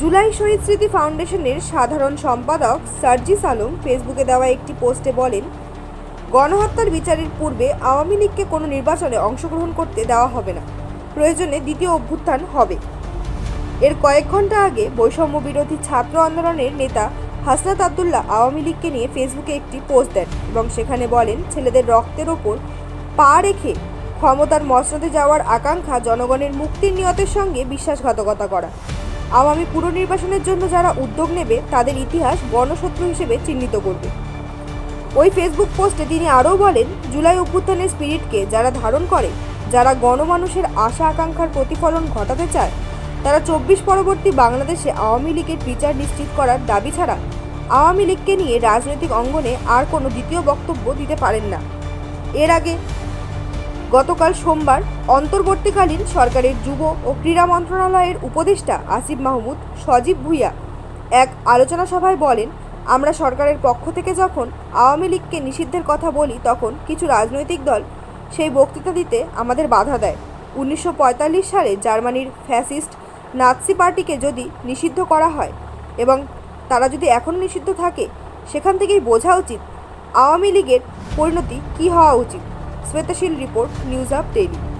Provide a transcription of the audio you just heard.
জুলাই শহীদ স্মৃতি ফাউন্ডেশনের সাধারণ সম্পাদক সার্জিস আলম ফেসবুকে দেওয়া একটি পোস্টে বলেন, গণহত্যার বিচারের পূর্বে আওয়ামী লীগকে কোনো নির্বাচনে অংশগ্রহণ করতে দেওয়া হবে না। প্রয়োজনে দ্বিতীয় অভ্যুত্থান হবে। এর কয়েক ঘণ্টা আগে বৈষম্য বিরোধী ছাত্র আন্দোলনের নেতা হাসনাত আবদুল্লাহ আওয়ামী লীগকে নিয়ে ফেসবুকে একটি পোস্ট দেন এবং সেখানে বলেন, ছেলেদের রক্তের ওপর পা রেখে ক্ষমতার মসনদে যাওয়ার আকাঙ্ক্ষা জনগণের মুক্তির নিয়তের সঙ্গে বিশ্বাসঘাতকতা করা। আওয়ামী পুনর্নির্বাচনের জন্য যারা উদ্যোগ নেবে, তাদের ইতিহাস গণশত্রু হিসেবে চিহ্নিত করবে। ওই ফেসবুক পোস্টে তিনি আরও বলেন, জুলাই অভ্যুত্থানের স্পিরিটকে যারা ধারণ করে, যারা গণমানুষের আশা আকাঙ্ক্ষার প্রতিফলন ঘটাতে চায়, তারা চব্বিশ পরবর্তী বাংলাদেশে আওয়ামী লীগের বিচার নিশ্চিত করার দাবি ছাড়া আওয়ামী লীগকে নিয়ে রাজনৈতিক অঙ্গনে আর কোনো দ্বিতীয় বক্তব্য দিতে পারেন না। এর আগে গতকাল সোমবার অন্তর্বর্তীকালীন সরকারের যুব ও ক্রীড়া মন্ত্রণালয়ের উপদেষ্টা আসিফ মাহমুদ সজীব ভুইয়া এক আলোচনা সভায় বলেন, আমরা সরকারের পক্ষ থেকে যখন আওয়ামী লীগকে নিষিদ্ধের কথা বলি, তখন কিছু রাজনৈতিক দল সেই বক্তৃতা দিতে আমাদের বাধা দেয়। উনিশশো পঁয়তাল্লিশ সালে জার্মানির ফ্যাসিস্ট নাৎসি পার্টিকে যদি নিষিদ্ধ করা হয় এবং তারা যদি এখন নিষিদ্ধ থাকে, সেখান থেকেই বোঝা উচিত আওয়ামী লীগের পরিণতি কী হওয়া উচিত। Swetsheel report news of daily.